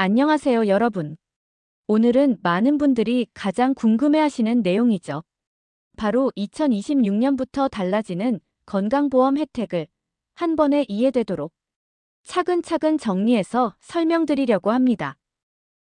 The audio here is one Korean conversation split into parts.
안녕하세요, 여러분. 오늘은 많은 분들이 가장 궁금해하시는 내용이죠. 바로 2026년부터 달라지는 건강보험 혜택을 한 번에 이해되도록 차근차근 정리해서 설명드리려고 합니다.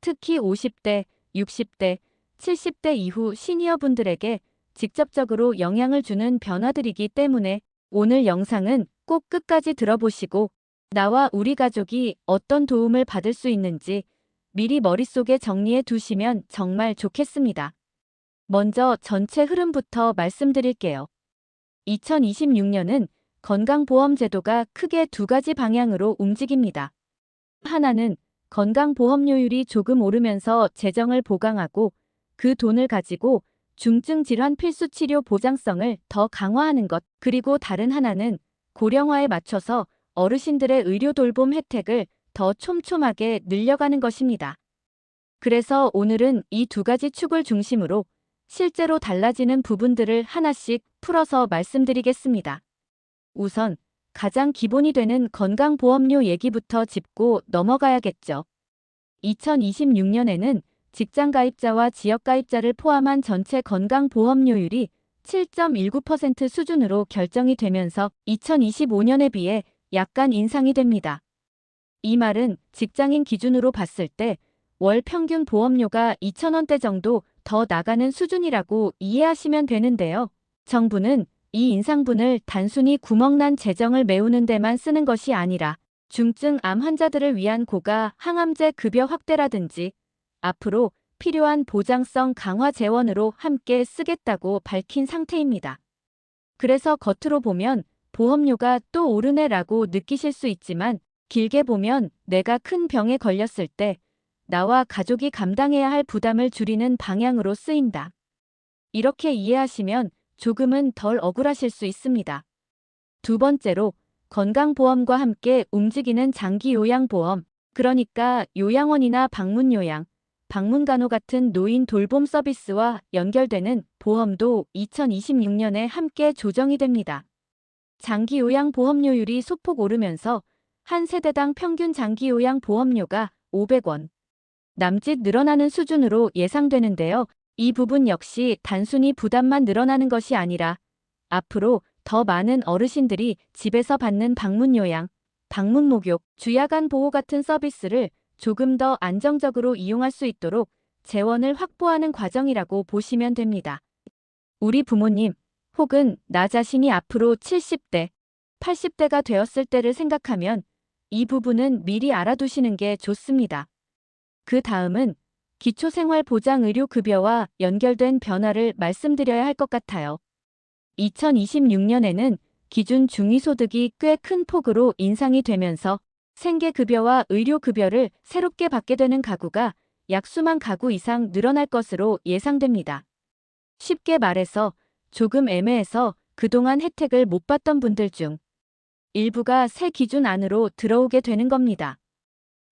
특히 50대, 60대, 70대 이후 시니어분들에게 직접적으로 영향을 주는 변화들이기 때문에 오늘 영상은 꼭 끝까지 들어보시고 나와 우리 가족이 어떤 도움을 받을 수 있는지 미리 머릿속에 정리해 두시면 정말 좋겠습니다. 먼저 전체 흐름부터 말씀드릴게요. 2026년은 건강보험 제도가 크게 두 가지 방향으로 움직입니다. 하나는 건강보험료율이 조금 오르면서 재정을 보강하고 그 돈을 가지고 중증 질환 필수 치료 보장성을 더 강화하는 것, 그리고 다른 하나는 고령화에 맞춰서 어르신들의 의료 돌봄 혜택을 더 촘촘하게 늘려가는 것입니다. 그래서 오늘은 이 두 가지 축을 중심으로 실제로 달라지는 부분들을 하나씩 풀어서 말씀드리겠습니다. 우선 가장 기본이 되는 건강보험료 얘기부터 짚고 넘어가야겠죠. 2026년에는 직장가입자와 지역가입자를 포함한 전체 건강보험료율이 7.19% 수준으로 결정이 되면서 2025년에 비해 약간 인상이 됩니다. 이 말은 직장인 기준으로 봤을 때 월 평균 보험료가 2,000원대 정도 더 나가는 수준이라고 이해하시면 되는데요. 정부는 이 인상분을 단순히 구멍난 재정을 메우는 데만 쓰는 것이 아니라 중증 암 환자들을 위한 고가 항암제 급여 확대라든지 앞으로 필요한 보장성 강화 재원으로 함께 쓰겠다고 밝힌 상태입니다. 그래서 겉으로 보면 보험료가 또 오르네라고 느끼실 수 있지만 길게 보면 내가 큰 병에 걸렸을 때 나와 가족이 감당해야 할 부담을 줄이는 방향으로 쓰인다. 이렇게 이해하시면 조금은 덜 억울하실 수 있습니다. 두 번째로 건강보험과 함께 움직이는 장기요양보험, 그러니까 요양원이나 방문요양, 방문간호 같은 노인 돌봄 서비스와 연결되는 보험도 2026년에 함께 조정이 됩니다. 장기 요양 보험료율이 소폭 오르면서 한 세대당 평균 장기 요양 보험료가 500원, 남짓 늘어나는 수준으로 예상되는데요. 이 부분 역시 단순히 부담만 늘어나는 것이 아니라 앞으로 더 많은 어르신들이 집에서 받는 방문 요양, 방문 목욕, 주야간 보호 같은 서비스를 조금 더 안정적으로 이용할 수 있도록 재원을 확보하는 과정이라고 보시면 됩니다. 우리 부모님 혹은 나 자신이 앞으로 70대, 80대가 되었을 때를 생각하면 이 부분은 미리 알아두시는 게 좋습니다. 그 다음은 기초생활보장의료급여와 연결된 변화를 말씀드려야 할 것 같아요. 2026년에는 기준 중위소득이 꽤 큰 폭으로 인상이 되면서 생계급여와 의료급여를 새롭게 받게 되는 가구가 약 수만 가구 이상 늘어날 것으로 예상됩니다. 쉽게 말해서 조금 애매해서 그동안 혜택을 못 받던 분들 중 일부가 새 기준 안으로 들어오게 되는 겁니다.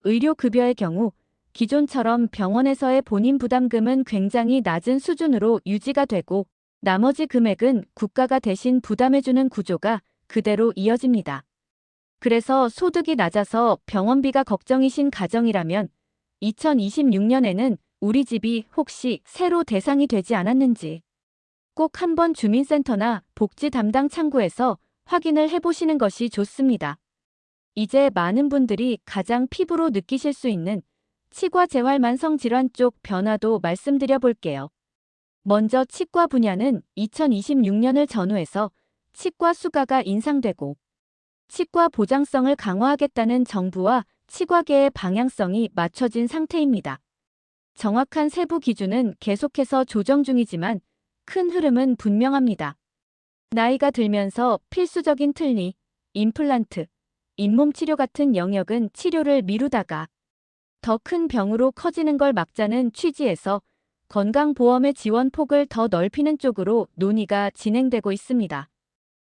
의료급여의 경우 기존처럼 병원에서의 본인 부담금은 굉장히 낮은 수준으로 유지가 되고 나머지 금액은 국가가 대신 부담해주는 구조가 그대로 이어집니다. 그래서 소득이 낮아서 병원비가 걱정이신 가정이라면 2026년에는 우리 집이 혹시 새로 대상이 되지 않았는지 꼭 한번 주민센터나 복지 담당 창구에서 확인을 해보시는 것이 좋습니다. 이제 많은 분들이 가장 피부로 느끼실 수 있는 치과 재활 만성 질환 쪽 변화도 말씀드려 볼게요. 먼저 치과 분야는 2026년을 전후해서 치과 수가가 인상되고 치과 보장성을 강화하겠다는 정부와 치과계의 방향성이 맞춰진 상태입니다. 정확한 세부 기준은 계속해서 조정 중이지만 큰 흐름은 분명합니다. 나이가 들면서 필수적인 틀니, 임플란트, 잇몸 치료 같은 영역은 치료를 미루다가 더 큰 병으로 커지는 걸 막자는 취지에서 건강보험의 지원 폭을 더 넓히는 쪽으로 논의가 진행되고 있습니다.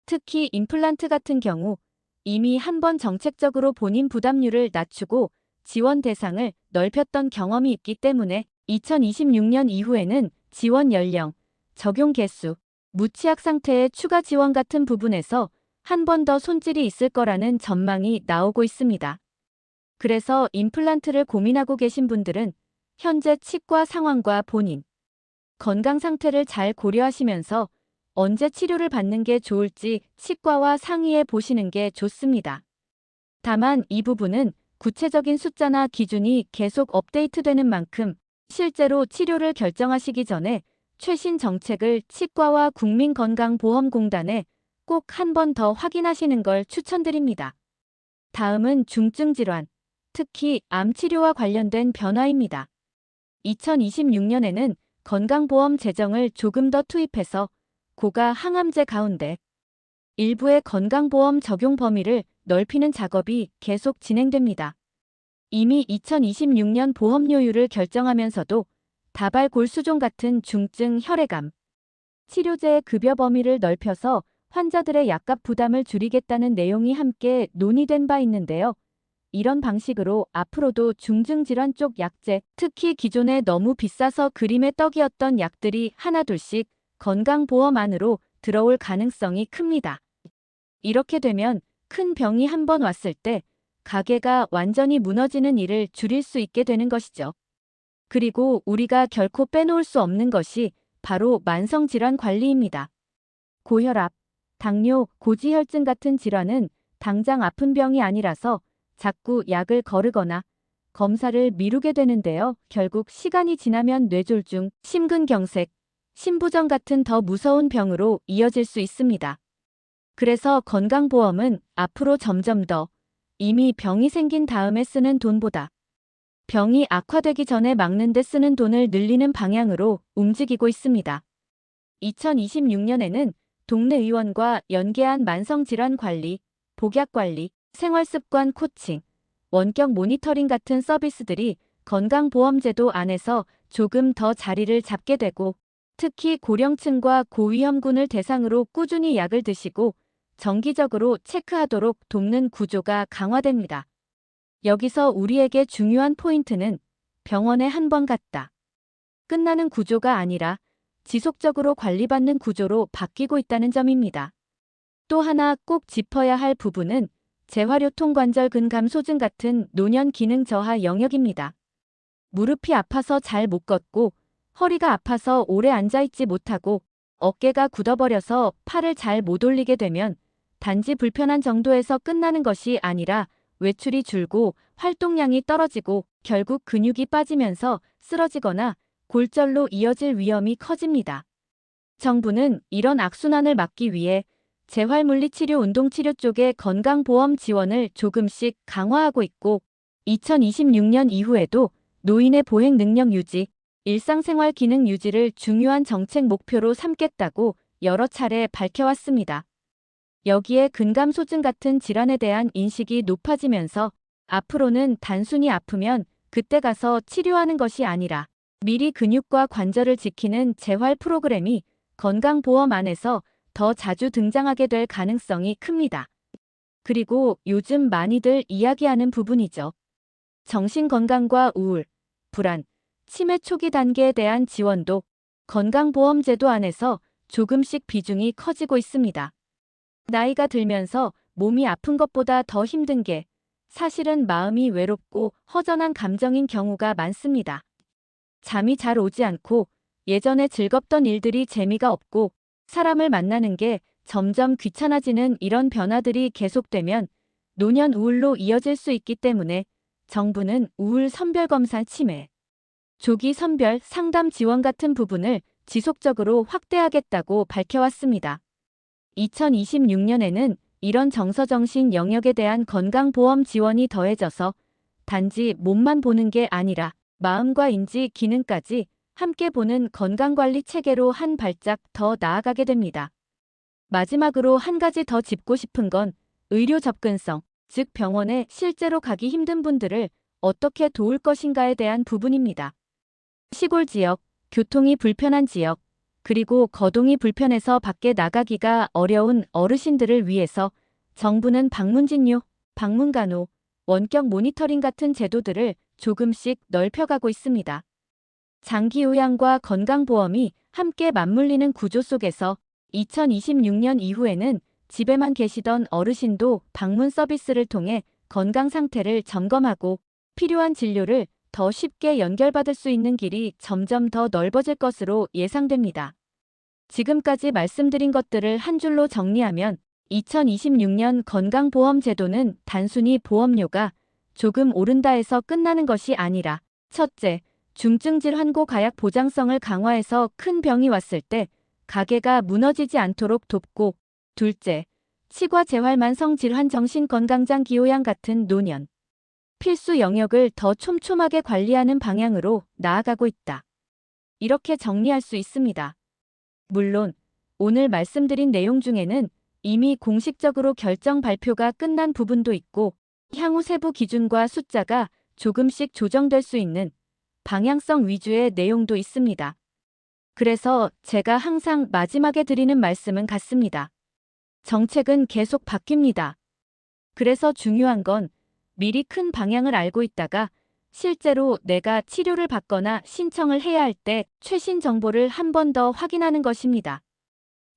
특히 임플란트 같은 경우 이미 한 번 정책적으로 본인 부담률을 낮추고 지원 대상을 넓혔던 경험이 있기 때문에 2026년 이후에는 지원 연령, 적용 개수, 무취약 상태의 추가 지원 같은 부분에서 한 번 더 손질이 있을 거라는 전망이 나오고 있습니다. 그래서 임플란트를 고민하고 계신 분들은 현재 치과 상황과 본인 건강 상태를 잘 고려하시면서 언제 치료를 받는 게 좋을지 치과와 상의해 보시는 게 좋습니다. 다만 이 부분은 구체적인 숫자나 기준이 계속 업데이트되는 만큼 실제로 치료를 결정하시기 전에 최신 정책을 치과와 국민건강보험공단에 꼭 한 번 더 확인하시는 걸 추천드립니다. 다음은 중증 질환, 특히 암 치료와 관련된 변화입니다. 2026년에는 건강보험 재정을 조금 더 투입해서 고가 항암제 가운데 일부의 건강보험 적용 범위를 넓히는 작업이 계속 진행됩니다. 이미 2026년 보험료율을 결정하면서도 다발 골수종 같은 중증 혈액암 치료제의 급여 범위를 넓혀서 환자들의 약값 부담을 줄이겠다는 내용이 함께 논의된 바 있는데요. 이런 방식으로 앞으로도 중증질환 쪽 약제, 특히 기존에 너무 비싸서 그림의 떡이었던 약들이 하나둘씩 건강보험 안으로 들어올 가능성이 큽니다. 이렇게 되면 큰 병이 한 번 왔을 때 가게가 완전히 무너지는 일을 줄일 수 있게 되는 것이죠. 그리고 우리가 결코 빼놓을 수 없는 것이 바로 만성질환 관리입니다. 고혈압, 당뇨, 고지혈증 같은 질환은 당장 아픈 병이 아니라서 자꾸 약을 거르거나 검사를 미루게 되는데요. 결국 시간이 지나면 뇌졸중, 심근경색, 심부전 같은 더 무서운 병으로 이어질 수 있습니다. 그래서 건강보험은 앞으로 점점 더 이미 병이 생긴 다음에 쓰는 돈보다 병이 악화되기 전에 막는 데 쓰는 돈을 늘리는 방향으로 움직이고 있습니다. 2026년에는 동네 의원과 연계한 만성질환 관리, 복약 관리, 생활습관 코칭, 원격 모니터링 같은 서비스들이 건강보험제도 안에서 조금 더 자리를 잡게 되고 특히 고령층과 고위험군을 대상으로 꾸준히 약을 드시고 정기적으로 체크하도록 돕는 구조가 강화됩니다. 여기서 우리에게 중요한 포인트는 병원에 한 번 갔다. 끝나는 구조가 아니라 지속적으로 관리받는 구조로 바뀌고 있다는 점입니다. 또 하나 꼭 짚어야 할 부분은 재활요통 관절 근감 소증 같은 노년 기능 저하 영역입니다. 무릎이 아파서 잘 못 걷고 허리가 아파서 오래 앉아있지 못하고 어깨가 굳어버려서 팔을 잘 못 올리게 되면 단지 불편한 정도에서 끝나는 것이 아니라 외출이 줄고 활동량이 떨어지고 결국 근육이 빠지면서 쓰러지거나 골절로 이어질 위험이 커집니다. 정부는 이런 악순환을 막기 위해 재활물리치료 운동치료 쪽의 건강보험 지원을 조금씩 강화하고 있고 2026년 이후에도 노인의 보행 능력 유지, 일상생활 기능 유지를 중요한 정책 목표로 삼겠다고 여러 차례 밝혀왔습니다. 여기에 근감소증 같은 질환에 대한 인식이 높아지면서 앞으로는 단순히 아프면 그때 가서 치료하는 것이 아니라 미리 근육과 관절을 지키는 재활 프로그램이 건강보험 안에서 더 자주 등장하게 될 가능성이 큽니다. 그리고 요즘 많이들 이야기하는 부분이죠. 정신건강과 우울, 불안, 치매 초기 단계에 대한 지원도 건강보험제도 안에서 조금씩 비중이 커지고 있습니다. 나이가 들면서 몸이 아픈 것보다 더 힘든 게 사실은 마음이 외롭고 허전한 감정인 경우가 많습니다. 잠이 잘 오지 않고 예전에 즐겁던 일들이 재미가 없고 사람을 만나는 게 점점 귀찮아지는 이런 변화들이 계속되면 노년 우울로 이어질 수 있기 때문에 정부는 우울 선별 검사 치매, 조기 선별 상담 지원 같은 부분을 지속적으로 확대하겠다고 밝혀왔습니다. 2026년에는 이런 정서정신 영역에 대한 건강보험 지원이 더해져서 단지 몸만 보는 게 아니라 마음과 인지 기능까지 함께 보는 건강관리 체계로 한 발짝 더 나아가게 됩니다. 마지막으로 한 가지 더 짚고 싶은 건 의료 접근성, 즉 병원에 실제로 가기 힘든 분들을 어떻게 도울 것인가에 대한 부분입니다. 시골 지역, 교통이 불편한 지역, 그리고 거동이 불편해서 밖에 나가기가 어려운 어르신들을 위해서 정부는 방문진료, 방문간호, 원격 모니터링 같은 제도들을 조금씩 넓혀가고 있습니다. 장기 요양과 건강보험이 함께 맞물리는 구조 속에서 2026년 이후에는 집에만 계시던 어르신도 방문 서비스를 통해 건강 상태를 점검하고 필요한 진료를 더 쉽게 연결받을 수 있는 길이 점점 더 넓어질 것으로 예상됩니다. 지금까지 말씀드린 것들을 한 줄로 정리하면 2026년 건강보험 제도는 단순히 보험료가 조금 오른다에서 끝나는 것이 아니라 첫째, 중증질 환고 가약 보장성을 강화해서 큰 병이 왔을 때 가게가 무너지지 않도록 돕고 둘째, 치과 재활 만성 질환 정신건강장 기호양 같은 노년, 필수 영역을 더 촘촘하게 관리하는 방향으로 나아가고 있다. 이렇게 정리할 수 있습니다. 물론 오늘 말씀드린 내용 중에는 이미 공식적으로 결정 발표가 끝난 부분도 있고 향후 세부 기준과 숫자가 조금씩 조정될 수 있는 방향성 위주의 내용도 있습니다. 그래서 제가 항상 마지막에 드리는 말씀은 같습니다. 정책은 계속 바뀝니다. 그래서 중요한 건 미리 큰 방향을 알고 있다가 실제로 내가 치료를 받거나 신청을 해야 할 때 최신 정보를 한 번 더 확인하는 것입니다.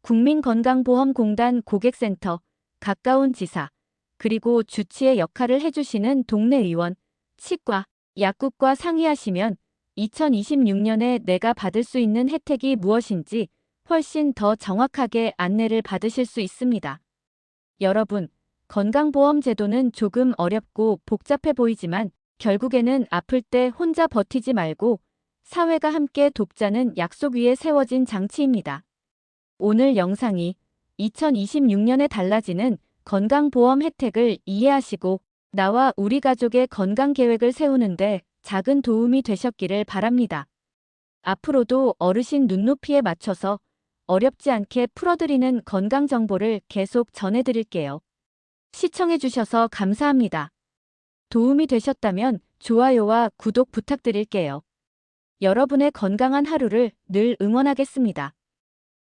국민건강보험공단 고객센터, 가까운 지사, 그리고 주치의 역할을 해주시는 동네 의원, 치과, 약국과 상의하시면 2026년에 내가 받을 수 있는 혜택이 무엇인지 훨씬 더 정확하게 안내를 받으실 수 있습니다. 여러분, 건강보험 제도는 조금 어렵고 복잡해 보이지만 결국에는 아플 때 혼자 버티지 말고 사회가 함께 돕자는 약속 위에 세워진 장치입니다. 오늘 영상이 2026년에 달라지는 건강보험 혜택을 이해하시고 나와 우리 가족의 건강 계획을 세우는데 작은 도움이 되셨기를 바랍니다. 앞으로도 어르신 눈높이에 맞춰서 어렵지 않게 풀어드리는 건강 정보를 계속 전해드릴게요. 시청해주셔서 감사합니다. 도움이 되셨다면 좋아요와 구독 부탁드릴게요. 여러분의 건강한 하루를 늘 응원하겠습니다.